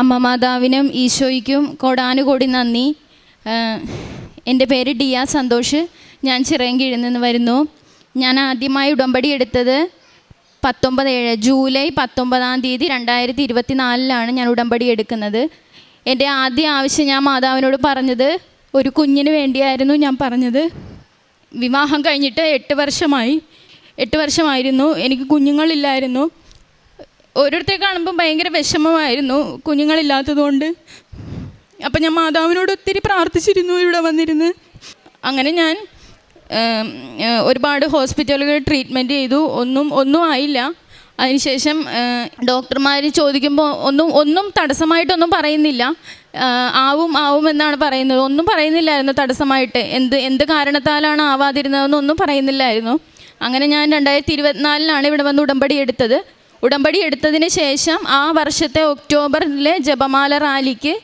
അമ്മ മാതാവിനും ഈശോയ്ക്കും കോടാനുകോടി നന്ദി. എന്റെ പേര് ഡിയ സന്തോഷ്. ഞാൻ ചിറയൻകീഴിൽ നിന്ന് വരുന്നു. ഞാൻ ആദ്യമായി ഉടമ്പടി എടുത്തത് പത്തൊമ്പത് ഏഴ് ജൂലൈ പത്തൊമ്പതാം തീയതി രണ്ടായിരത്തി ഇരുപത്തി നാലിലാണ് ഞാൻ ഉടമ്പടി എടുക്കുന്നത്. എന്റെ ആദ്യ ആവശ്യം ഞാൻ മാതാവിനോട് പറഞ്ഞത് ഒരു കുഞ്ഞിന് വേണ്ടിയായിരുന്നു ഞാൻ പറഞ്ഞത്. വിവാഹം കഴിഞ്ഞിട്ട് എട്ട് വർഷമായി എട്ട് വർഷമായിരുന്നു. എനിക്ക് കുഞ്ഞുങ്ങളില്ലായിരുന്നു. ഓരോരുത്തരെ കാണുമ്പോൾ ഭയങ്കര വിഷമമായിരുന്നു കുഞ്ഞുങ്ങളില്ലാത്തതുകൊണ്ട്. അപ്പം ഞാൻ മാതാവിനോട് ഒത്തിരി പ്രാർത്ഥിച്ചിരുന്നു ഇവിടെ വന്നിരുന്ന്. അങ്ങനെ ഞാൻ ഒരുപാട് ഹോസ്പിറ്റലുകൾ ട്രീറ്റ്മെന്റ് ചെയ്തു. ഒന്നും ഒന്നും ആയില്ല. അതിനുശേഷം ഡോക്ടർമാർ ചോദിക്കുമ്പോൾ ഒന്നും ഒന്നും തടസ്സമായിട്ടൊന്നും പറയുന്നില്ല. ആവും ആവും എന്നാണ് പറയുന്നത്. ഒന്നും പറയുന്നില്ലായിരുന്നു തടസ്സമായിട്ട്. എന്ത് എന്ത് കാരണത്താലാണ് ആവാതിരുന്നതെന്നൊന്നും പറയുന്നില്ലായിരുന്നു. അങ്ങനെ ഞാൻ രണ്ടായിരത്തി ഇരുപത്തിനാലിലാണ് ഇവിടെ വന്ന് ഉടമ്പടി എടുത്തത്. ഉടമ്പടി എടുത്തതിന് ശേഷം ആ വർഷത്തെ ഒക്ടോബറിലെ ജപമാല റാലിക്ക്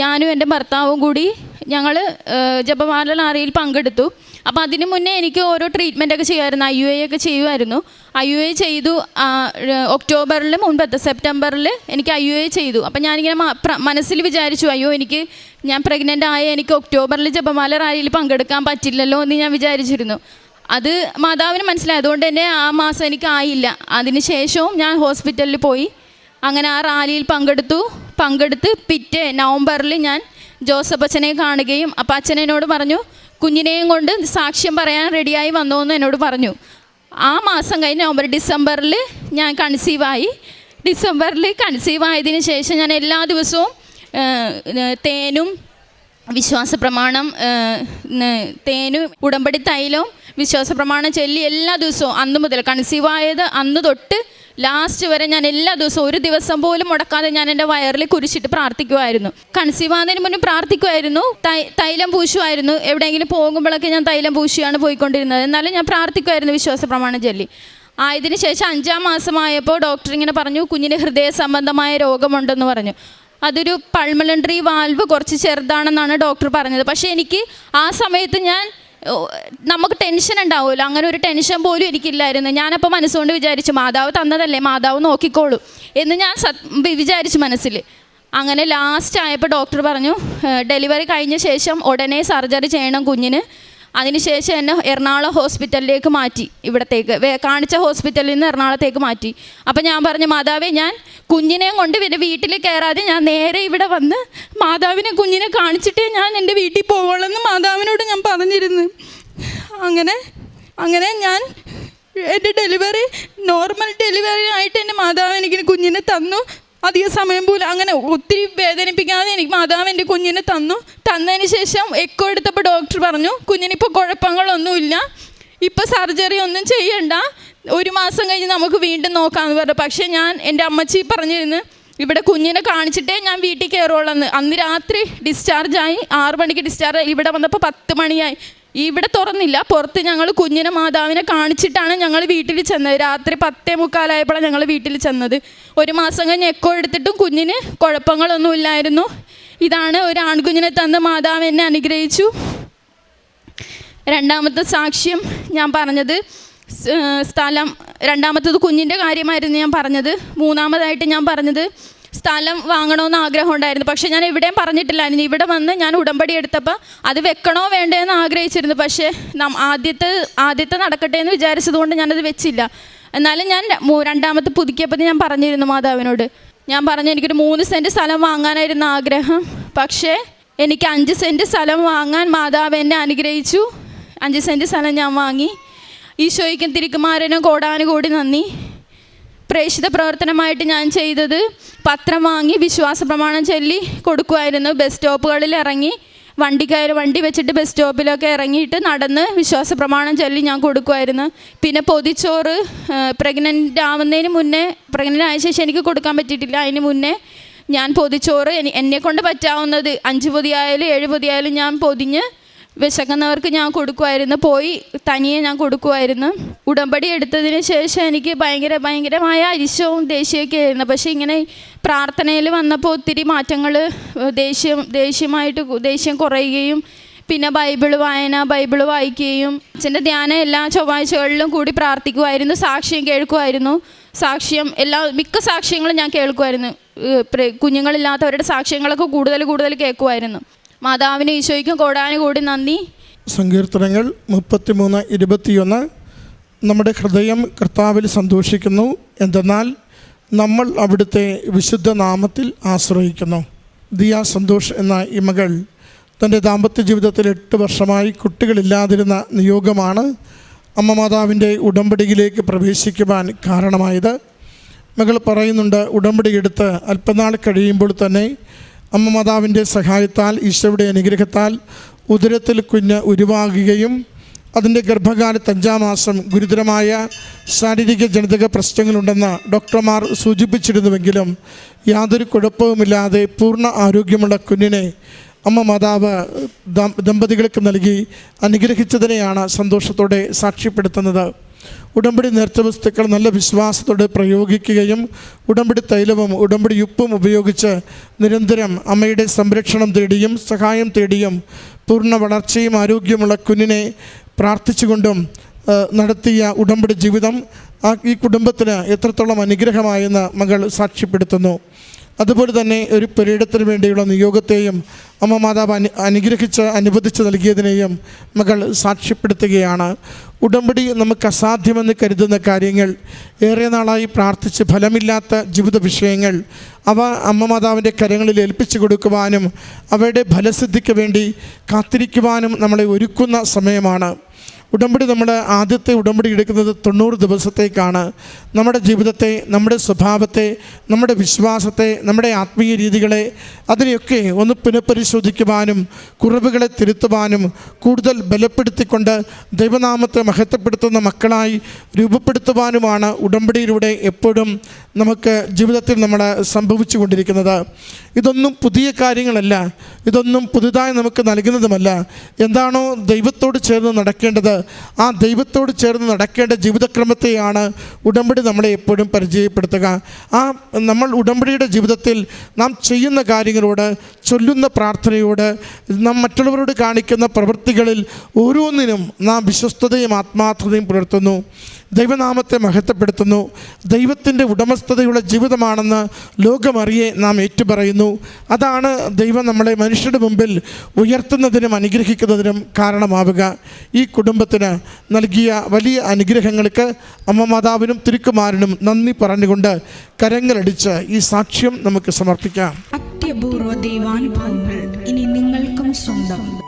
ഞാനും എന്റെ ഭർത്താവും കൂടി ഞങ്ങൾ ജപമാല റാലിയിൽ പങ്കെടുത്തു. അപ്പോൾ അതിന് മുന്നേ എനിക്ക് ഓരോ ട്രീറ്റ്മെന്റൊക്കെ ചെയ്യുമായിരുന്നു. ഐ യു എ ഒക്കെ ചെയ്യുമായിരുന്നു. ഐ യു എ ചെയ്തു ഒക്ടോബറിൽ മുൻപത്തെ സെപ്റ്റംബറിൽ എനിക്ക് ഐ യു എ ചെയ്തു. അപ്പോൾ ഞാനിങ്ങനെ മനസ്സിൽ വിചാരിച്ചു അയ്യോ എനിക്ക് ഞാൻ പ്രഗ്നന്റ് ആയ എനിക്ക് ഒക്ടോബറിൽ ജപമാല റാലിയിൽ പങ്കെടുക്കാൻ പറ്റില്ലല്ലോ എന്ന് ഞാൻ വിചാരിച്ചിരുന്നു. അത് മാതാവിന് മനസ്സിലായി. അതുകൊണ്ട് തന്നെ ആ മാസം എനിക്ക് ആയില്ല. അതിന് ശേഷവും ഞാൻ ഹോസ്പിറ്റലിൽ പോയി. അങ്ങനെ ആ റാലിയിൽ പങ്കെടുത്തു. പങ്കെടുത്ത് പിറ്റേ നവംബറിൽ ഞാൻ ജോസഫ് അച്ഛനെ കാണുകയും അപ്പം അച്ഛനോട് പറഞ്ഞു കുഞ്ഞിനെയും കൊണ്ട് സാക്ഷ്യം പറയാൻ റെഡിയായി വന്നോ എന്ന് എന്നോട് പറഞ്ഞു. ആ മാസം കഴിഞ്ഞ് നവംബർ ഡിസംബറിൽ ഞാൻ കൺസീവായി. ഡിസംബറിൽ കൺസീവ് ആയതിന് ശേഷം ഞാൻ എല്ലാ ദിവസവും തേനും വിശ്വാസ പ്രമാണം തേനും ഉടമ്പടി തൈലവും വിശ്വാസ പ്രമാണം ചൊല്ലി എല്ലാ ദിവസവും അന്ന് മുതൽ കൺസീവ് ആയത് അന്ന് തൊട്ട് ലാസ്റ്റ് വരെ ഞാൻ എല്ലാ ദിവസവും ഒരു ദിവസം പോലും മുടക്കാതെ ഞാൻ എന്റെ വയറിൽ കുരിശിട്ട് പ്രാർത്ഥിക്കുമായിരുന്നു കൺസീവ് ആകുന്നതിന് മുന്നേ പ്രാർത്ഥിക്കുമായിരുന്നു തൈലം പൂശുമായിരുന്നു എവിടെയെങ്കിലും പോകുമ്പോഴൊക്കെ ഞാൻ തൈലം പൂശിയാണ് പോയിക്കൊണ്ടിരുന്നത്. എന്നാലും ഞാൻ പ്രാർത്ഥിക്കുമായിരുന്നു വിശ്വാസ പ്രമാണം ചൊല്ലി. ആയതിനു ശേഷം അഞ്ചാം മാസമായപ്പോൾ ഡോക്ടർ ഇങ്ങനെ പറഞ്ഞു കുഞ്ഞിന് ഹൃദയ സംബന്ധമായ രോഗമുണ്ടെന്ന് പറഞ്ഞു. അതൊരു പൾമലണ്ടറി വാൽവ് കുറച്ച് ചെറുതാണെന്നാണ് ഡോക്ടർ പറഞ്ഞത്. പക്ഷേ എനിക്ക് ആ സമയത്ത് ഞാൻ നമുക്ക് ടെൻഷൻ ഉണ്ടാവുമല്ലോ. അങ്ങനെ ഒരു ടെൻഷൻ പോലും എനിക്കില്ലായിരുന്നു. ഞാനപ്പോൾ മനസ്സുകൊണ്ട് വിചാരിച്ചു മാതാവ് തന്നതല്ലേ മാതാവ് നോക്കിക്കോളൂ. എന്ന് ഞാൻ വിചാരിച്ചു മനസ്സിൽ. അങ്ങനെ ലാസ്റ്റ് ആയപ്പോൾ ഡോക്ടർ പറഞ്ഞു ഡെലിവറി കഴിഞ്ഞ ശേഷം ഉടനെ സർജറി ചെയ്യണം കുഞ്ഞിന്. അതിനുശേഷം എന്നെ എറണാകുളം ഹോസ്പിറ്റലിലേക്ക് മാറ്റി ഇവിടത്തേക്ക്. കാണിച്ച ഹോസ്പിറ്റലിൽ നിന്ന് എറണാകുളത്തേക്ക് മാറ്റി. അപ്പം ഞാൻ പറഞ്ഞു മാതാവേ ഞാൻ കുഞ്ഞിനെയും കൊണ്ട് പിന്നെ വീട്ടിൽ കയറാതെ ഞാൻ നേരെ ഇവിടെ വന്ന് മാതാവിനെ കുഞ്ഞിനെ കാണിച്ചിട്ടേ ഞാൻ എന്റെ വീട്ടിൽ പോവുള്ളെന്ന് മാതാവിനോട് ഞാൻ പറഞ്ഞിരുന്നു. അങ്ങനെ അങ്ങനെ ഞാൻ എന്റെ ഡെലിവറി നോർമൽ ഡെലിവറി ആയിട്ട് എന്റെ മാതാവ് എനിക്ക് കുഞ്ഞിനെ തന്നു. അധിക സമയം പോലും അങ്ങനെ ഒത്തിരി വേദനിപ്പിക്കാതെ എനിക്ക് മാതാവ് എന്റെ കുഞ്ഞിനെ തന്നു. തന്നതിന് ശേഷം എക്കോ എടുത്തപ്പോൾ ഡോക്ടർ പറഞ്ഞു കുഞ്ഞിനിപ്പോൾ കുഴപ്പങ്ങളൊന്നുമില്ല. ഇപ്പോൾ സർജറി ഒന്നും ചെയ്യണ്ട. ഒരു മാസം കഴിഞ്ഞ് നമുക്ക് വീണ്ടും നോക്കാമെന്ന് പറഞ്ഞു. പക്ഷേ ഞാൻ എന്റെ അമ്മച്ചി പറഞ്ഞിരുന്നു ഇവിടെ കുഞ്ഞിനെ കാണിച്ചിട്ടേ ഞാൻ വീട്ടിൽ കയറുള്ളൂ അന്ന് രാത്രി ഡിസ്ചാർജായി ആറ് മണിക്ക് ഡിസ്ചാർജ് ഇവിടെ വന്നപ്പോൾ പത്ത് മണിയായി. ഇവിടെ തുറന്നില്ല. പുറത്ത് ഞങ്ങൾ കുഞ്ഞിനെ മാതാവിനെ കാണിച്ചിട്ടാണ് ഞങ്ങൾ വീട്ടിൽ ചെന്നത്. രാത്രി പത്തേ മുക്കാലായപ്പോഴാണ് ഞങ്ങൾ വീട്ടിൽ ചെന്നത്. ഒരു മാസം കഴിഞ്ഞ് എക്കോ എടുത്തിട്ടും കുഞ്ഞിന് കുഴപ്പങ്ങളൊന്നും ഇല്ലായിരുന്നു. ഇതാണ് ഒരു ആൺകുഞ്ഞിനെ തന്ന് മാതാവ് എന്നെ അനുഗ്രഹിച്ചു. രണ്ടാമത്തെ സാക്ഷ്യം ഞാൻ പറഞ്ഞത് സ്ഥലം രണ്ടാമത്തത് കുഞ്ഞിന്റെ കാര്യമായിരുന്നു ഞാൻ പറഞ്ഞത്. മൂന്നാമതായിട്ട് ഞാൻ പറഞ്ഞത് സ്ഥലം വാങ്ങണമെന്ന് ആഗ്രഹം ഉണ്ടായിരുന്നു പക്ഷേ ഞാൻ എവിടെയും പറഞ്ഞിട്ടില്ലായിരുന്നു. ഇവിടെ വന്ന് ഞാൻ ഉടമ്പടി എടുത്തപ്പോൾ അത് വെക്കണോ വേണ്ടേ എന്ന് ആഗ്രഹിച്ചിരുന്നു. പക്ഷേ ആദ്യത്തെ ആദ്യത്തെ നടക്കട്ടെ എന്ന് വിചാരിച്ചതുകൊണ്ട് ഞാനത് വെച്ചില്ല. എന്നാലും ഞാൻ രണ്ടാമത്തെ പുതുക്കിയപ്പോൾ ഞാൻ പറഞ്ഞിരുന്നു മാതാവിനോട്. ഞാൻ പറഞ്ഞു എനിക്കൊരു മൂന്ന് സെന്റ് സ്ഥലം വാങ്ങാനായിരുന്നു ആഗ്രഹം. പക്ഷേ എനിക്ക് അഞ്ച് സെന്റ് സ്ഥലം വാങ്ങാൻ മാതാവ് എന്നെ അനുഗ്രഹിച്ചു. അഞ്ച് സെന്റ് സ്ഥലം ഞാൻ വാങ്ങി. ഈശോയ്ക്കും തിരുക്കുമാരനും കോടാനുകൂടി നന്ദി. പ്രേക്ഷിത പ്രവർത്തനമായിട്ട് ഞാൻ ചെയ്തത് പത്രം വാങ്ങി വിശ്വാസ പ്രമാണം ചൊല്ലി കൊടുക്കുമായിരുന്നു ബസ് സ്റ്റോപ്പുകളിൽ ഇറങ്ങി വണ്ടി കയറി വണ്ടി വെച്ചിട്ട് ബസ് സ്റ്റോപ്പിലൊക്കെ ഇറങ്ങിയിട്ട് നടന്ന് വിശ്വാസ പ്രമാണം ചൊല്ലി ഞാൻ കൊടുക്കുമായിരുന്നു പിന്നെ പൊതിച്ചോറ് പ്രഗ്നന്റ് ആവുന്നതിന് മുന്നേ പ്രഗ്നന്റ് ആയ ശേഷം എനിക്ക് കൊടുക്കാൻ പറ്റിയിട്ടില്ല. അതിന് മുന്നേ ഞാൻ പൊതിച്ചോറ് എനി- എന്നെ കൊണ്ട് പറ്റാവുന്നത് അഞ്ച് പൊതിയായാലും ഏഴ് പൊതിയായാലും ഞാൻ പൊതിഞ്ഞ് വിശക്കുന്നവർക്ക് ഞാൻ കൊടുക്കുമായിരുന്നു. പോയി തനിയെ ഞാൻ കൊടുക്കുമായിരുന്നു. ഉടമ്പടി എടുത്തതിന് ശേഷം എനിക്ക് ഭയങ്കര ഭയങ്കരമായ അരിശവും ദേഷ്യമൊക്കെ ആയിരുന്നു. പക്ഷേ ഇങ്ങനെ പ്രാർത്ഥനയിൽ വന്നപ്പോൾ ഒത്തിരി മാറ്റങ്ങൾ ദേഷ്യം ദേഷ്യമായിട്ട് ദേഷ്യം കുറയുകയും പിന്നെ ബൈബിൾ വായന ബൈബിൾ വായിക്കുകയും അച്ഛന്റെ ധ്യാനം എല്ലാ ചൊവ്വാഴ്ചകളിലും കൂടി പ്രാർത്ഥിക്കുമായിരുന്നു. സാക്ഷ്യം കേൾക്കുമായിരുന്നു. സാക്ഷ്യം എല്ലാ മിക്ക സാക്ഷ്യങ്ങളും ഞാൻ കേൾക്കുമായിരുന്നു. കുഞ്ഞുങ്ങളില്ലാത്തവരുടെ സാക്ഷ്യങ്ങളൊക്കെ കൂടുതൽ കൂടുതൽ കേൾക്കുമായിരുന്നു. മാതാവിന് ഈശോയ്ക്കും കോടാനുകൂടി നന്ദി. സങ്കീർത്തനങ്ങൾ മുപ്പത്തിമൂന്ന് ഇരുപത്തിയൊന്ന്. നമ്മുടെ ഹൃദയം കർത്താവിൽ സന്തോഷിക്കുന്നു. എന്തെന്നാൽ നമ്മൾ അവിടുത്തെ വിശുദ്ധ നാമത്തിൽ ആശ്രയിക്കുന്നു. ദിയ സന്തോഷ് എന്ന ഈ മകൾ തന്റെ ദാമ്പത്യ ജീവിതത്തിൽ എട്ട് വർഷമായി കുട്ടികളില്ലാതിരുന്ന നിയോഗമാണ് അമ്മ മാതാവിന്റെ ഉടമ്പടിയിലേക്ക് പ്രവേശിക്കുവാൻ കാരണമായത്. മകൾ പറയുന്നുണ്ട് ഉടമ്പടി എടുത്ത് അല്പനാൾ കഴിയുമ്പോൾ തന്നെ അമ്മ മാതാവിന്റെ സഹായത്താൽ ഈശോയുടെ അനുഗ്രഹത്താൽ ഉദരത്തിൽ കുഞ്ഞ് ഉരുവാകുകയും അതിന്റെ ഗർഭകാലത്ത് അഞ്ചാം മാസം ഗുരുതരമായ ശാരീരിക ജനിതക പ്രശ്നങ്ങളുണ്ടെന്ന് ഡോക്ടർമാർ സൂചിപ്പിച്ചിരുന്നുവെങ്കിലും യാതൊരു കുഴപ്പവുമില്ലാതെ പൂർണ ആരോഗ്യമുള്ള കുഞ്ഞിനെ അമ്മ മാതാവ് ദമ്പതികൾക്ക് നൽകി അനുഗ്രഹിച്ചതിനെയാണ് സന്തോഷത്തോടെ സാക്ഷ്യപ്പെടുത്തുന്നത്. ഉടമ്പടി നേർച്ച വസ്തുക്കൾ നല്ല വിശ്വാസത്തോടെ പ്രയോഗിക്കുകയും ഉടമ്പടി തൈലവും ഉടമ്പടി ഉപ്പും ഉപയോഗിച്ച് നിരന്തരം അമ്മയുടെ സംരക്ഷണം തേടിയും സഹായം തേടിയും പൂർണ വളർച്ചയും ആരോഗ്യമുള്ള കുഞ്ഞിനെ പ്രാർത്ഥിച്ചുകൊണ്ടും നടത്തിയ ഉടമ്പടി ജീവിതം ആ ഈ കുടുംബത്തിന് എത്രത്തോളം അനുഗ്രഹമായെന്ന് മകൾ സാക്ഷ്യപ്പെടുത്തുന്നു. അതുപോലെ തന്നെ ഒരു പെരീടത്തിന് വേണ്ടിയുള്ള നിയോഗത്തെയും അമ്മ മാതാവ് അനു അനുഗ്രഹിച്ച് അനുവദിച്ച് നൽകിയതിനെയും മകൾ സാക്ഷ്യപ്പെടുത്തുകയാണ്. ഉടമ്പടി നമുക്ക് അസാധ്യമെന്ന് കരുതുന്ന കാര്യങ്ങൾ ഏറെ നാളായി പ്രാർത്ഥിച്ച് ഫലമില്ലാത്ത ജീവിത വിഷയങ്ങൾ അവ അമ്മ മാതാവിന്റെ കരങ്ങളിൽ ഏൽപ്പിച്ചു കൊടുക്കുവാനും അവയുടെ ഫലസിദ്ധിക്ക് വേണ്ടി കാത്തിരിക്കുവാനും നമ്മളെ ഒരുക്കുന്ന സമയമാണ്. ഉടമ്പടി നമ്മൾ ആദ്യത്തെ ഉടമ്പടി എടുക്കുന്നത് തൊണ്ണൂറ് ദിവസത്തേക്കാണ്. നമ്മുടെ ജീവിതത്തെ നമ്മുടെ സ്വഭാവത്തെ നമ്മുടെ വിശ്വാസത്തെ നമ്മുടെ ആത്മീയ രീതികളെ അതിനെയൊക്കെ ഒന്ന് പുനഃപരിശോധിക്കുവാനും കുറവുകളെ തിരുത്തുവാനും കൂടുതൽ ബലപ്പെടുത്തിക്കൊണ്ട് ദൈവനാമത്തെ മഹത്വപ്പെടുത്തുന്ന മക്കളായി രൂപപ്പെടുത്തുവാനുമാണ് ഉടമ്പടിയിലൂടെ എപ്പോഴും നമുക്ക് ജീവിതത്തിൽ നമ്മൾ സംഭവിച്ചു ഇതൊന്നും പുതിയ കാര്യങ്ങളല്ല. ഇതൊന്നും പുതുതായി നമുക്ക് നൽകുന്നതുമല്ല. എന്താണോ ദൈവത്തോട് ചേർന്ന് നടക്കേണ്ടത് ആ ദൈവത്തോട് ചേർന്ന് നടക്കേണ്ട ജീവിതക്രമത്തെയാണ് ഉടമ്പടി നമ്മളെ എപ്പോഴും പരിചയപ്പെടുത്തുക. ആ നമ്മൾ ഉടമ്പടിയുടെ ജീവിതത്തിൽ നാം ചെയ്യുന്ന കാര്യങ്ങളോട് ചൊല്ലുന്ന പ്രാർത്ഥനയോട് നാം മറ്റുള്ളവരോട് കാണിക്കുന്ന പ്രവൃത്തികളിൽ ഓരോന്നിനും നാം വിശ്വസ്തതയും ആത്മാർത്ഥതയും പുലർത്തുന്നു. ദൈവനാമത്തെ മഹത്വപ്പെടുത്തുന്നു. ദൈവത്തിന്റെ ഉടമസ്ഥതയുള്ള ജീവിതമാണെന്ന് ലോകമറിയെ നാം ഏറ്റുപറയുന്നു. അതാണ് ദൈവം നമ്മളെ മനുഷ്യരുടെ മുമ്പിൽ ഉയർത്തുന്നതിനും അനുഗ്രഹിക്കുന്നതിനും കാരണമാവുക. ഈ കുടുംബത്തിന് നൽകിയ വലിയ അനുഗ്രഹങ്ങൾക്ക് അമ്മ മാതാവിനും തിരുക്കുമാരനും നന്ദി പറഞ്ഞുകൊണ്ട് കരങ്ങളടിച്ച് ഈ സാക്ഷ്യം നമുക്ക് സമർപ്പിക്കാം. അത്യപൂർവ ദൈവാനുഭവങ്ങൾ ഇനി നിങ്ങൾക്കും സ്വന്തം.